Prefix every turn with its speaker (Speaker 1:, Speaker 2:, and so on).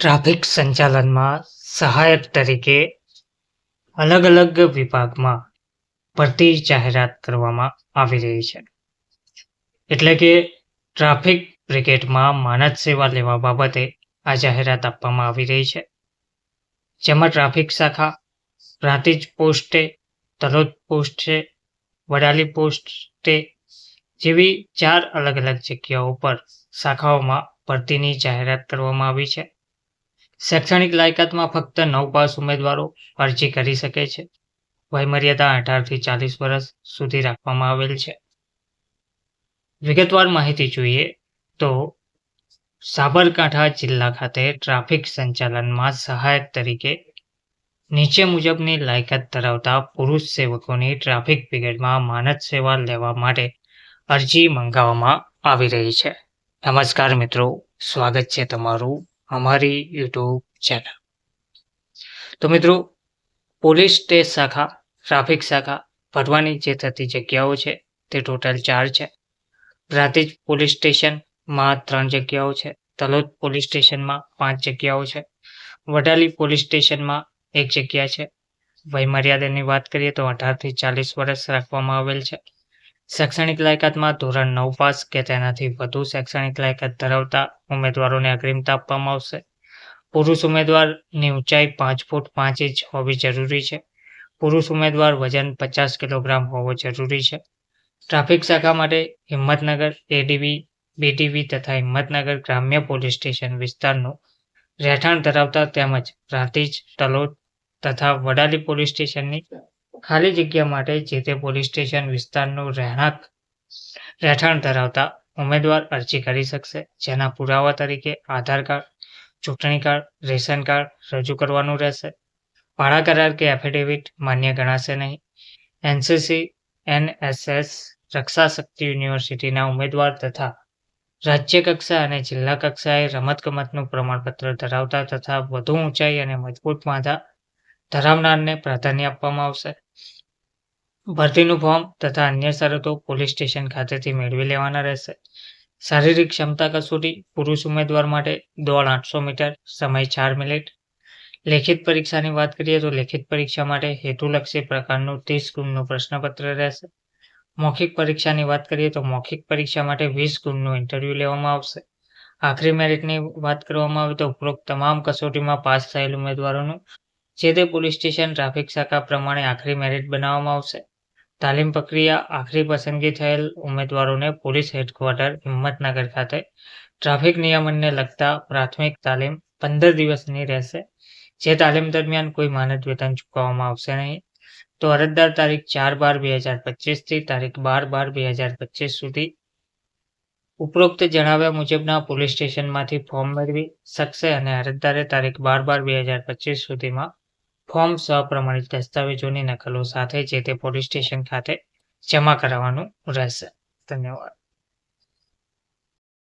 Speaker 1: Traffic સંચાલનમાં સહાયક તરીકે અલગ અલગ વિભાગમાં ભરતી જાહેરાત કરવામાં આવી રહી છે. એટલે કે ટ્રાફિક બ્રિગેડમાં માનદ સેવા લેવા બાબતે આ જાહેરાત આપવામાં આવી રહી છે. જેમાં ટ્રાફિક શાખા પ્રાંતિજ પોસ્ટે, તલોદ પોસ્ટે વડાલી પોસ્ટે જેવી ચાર અલગ અલગ જગ્યાઓ પર શાખાઓમાં ભરતીની જાહેરાત કરવામાં આવી છે. શૈક્ષણિક લાયકાતમાં ફક્ત નવ પાસ ઉમેદવારો અરજી કરી શકે છે. વયમર્યાદા અઢારથી ચાલીસ વર્ષ સુધી રાખવામાં આવેલ છે. વિગતવાર માહિતી જોઈએ તો સાબરકાંઠા જિલ્લા ખાતે ટ્રાફિક સંચાલનમાં સહાયક તરીકે નીચે મુજબની લાયકાત ધરાવતા પુરુષ સેવકોની ટ્રાફિક બ્રિગેડમાં માનદ સેવા લેવા માટે અરજી મંગાવવામાં આવી રહી છે. નમસ્કાર મિત્રો, સ્વાગત છે તમારું અમારી યુટ્યુબ ચેનલ. તો મિત્રો, પોલીસ સ્ટેશન શાખા, ટ્રાફિક શાખા, ભરવાની જે થતી જગ્યાઓ છે, તે ટોટલ ચાર છે. પ્રાંતિજ પોલીસ સ્ટેશનમાં ત્રણ જગ્યાઓ છે, તલોદ પોલીસ સ્ટેશનમાં પાંચ જગ્યાઓ છે, વડાલી પોલીસ સ્ટેશનમાં એક જગ્યા છે. વયમર્યાદાની વાત કરીએ તો અઢારથી ચાલીસ વર્ષ રાખવામાં આવેલ છે. શૈક્ષણિક લાયકાતમાં ધોરણ નવ પાસ કે તેનાથી વધુ શૈક્ષણિક લાયકાત ધરાવતા ઉમેદવારોને અગ્રિમતા આપવામાં આવશે. પુરુષ ઉમેદવારની ઊંચાઈ પાંચ ફૂટ પાંચ ઇંચ હોવી જરૂરી છે. પુરુષ ઉમેદવાર વજન પચાસ કિલોગ્રામ હોવો જરૂરી છે. ટ્રાફિક શાખા માટે હિંમતનગર એડીવી બીટીવી તથા હિંમતનગર ગ્રામ્ય પોલીસ સ્ટેશન વિસ્તારનું રહેઠાણ ધરાવતા તેમજ પ્રાંતિજ તલોદ તથા વડાલી પોલીસ સ્ટેશનની ખાલી જગ્યા માટે જે તે પોલીસ સ્ટેશન વિસ્તારનું રહેણાંક, રહેઠાણ ધરાવતા ઉમેદવાર અરજી કરી શકશે, જેના પુરાવા તરીકે આધાર કાર્ડ, ચૂંટણી કાર્ડ, રેશન કાર્ડ રજૂ કરવાનું રહેશે. ભાડા કરાર કે એફિડેવિટ માન્ય ગણાશે નહીં. એનસીસી, એનએસએસ રક્ષા શક્તિ યુનિવર્સિટીના ઉમેદવાર તથા રાજ્ય કક્ષા અને જિલ્લા કક્ષાએ રમતગમતનું પ્રમાણપત્ર ધરાવતા તથા વધુ ઊંચાઈ અને મજબૂત માથા ધરાવનારને પ્રાધાન્ય આપવામાં આવશે. ભરતીનું ફોર્મ તથા અન્ય શરતો પોલીસ સ્ટેશન ખાતેથી મેળવી લેવાના રહેશે. શારીરિક ક્ષમતા કસોટી પુરુષ ઉમેદવાર માટે દોડ આઠસો મીટર, સમય ચાર મિનિટ. લેખિત પરીક્ષાની વાત કરીએ તો લેખિત પરીક્ષા માટે હેતુલક્ષી પ્રકારનું ત્રીસ ગુણનું પ્રશ્નપત્ર રહેશે. મૌખિક પરીક્ષાની વાત કરીએ તો મૌખિક પરીક્ષા માટે વીસ ગુણનું ઇન્ટરવ્યૂ લેવામાં આવશે. આખરી મેરિટની વાત કરવામાં આવે તો ઉપરોક્ત તમામ કસોટીમાં પાસ થયેલ ઉમેદવારોનું જે તે પોલીસ સ્ટેશન ટ્રાફિક શાખા પ્રમાણે આખરી મેરિટ બનાવવામાં આવશે. તાલીમ પ્રક્રિયા આખરી પસંદગી થયેલ ઉમેદવારોને પોલીસ હેડક્વાર્ટર હિંમતનગર ખાતે ટ્રાફિક નિયમનને લગતા પ્રાથમિક તાલીમ પંદર દિવસની રહેશે. જે તાલીમ દરમિયાન કોઈ માનદ વેતન ચૂકવવામાં આવશે નહીં. તો અરજદાર તારીખ ચાર બાર બે હજાર પચીસથી તારીખ બાર બાર બે હજાર પચીસ સુધી ઉપરોક્ત જણાવ્યા મુજબના પોલીસ સ્ટેશનમાંથી ફોર્મ મેળવી શકશે અને અરજદારે તારીખ બાર બાર બે હજાર પચીસ સુધીમાં ફોર્મ સપ્રમાણિત દસ્તાવેજોની નકલો સાથે જે તે પોલીસ સ્ટેશન ખાતે જમા કરાવવાનું રહેશે. ધન્યવાદ.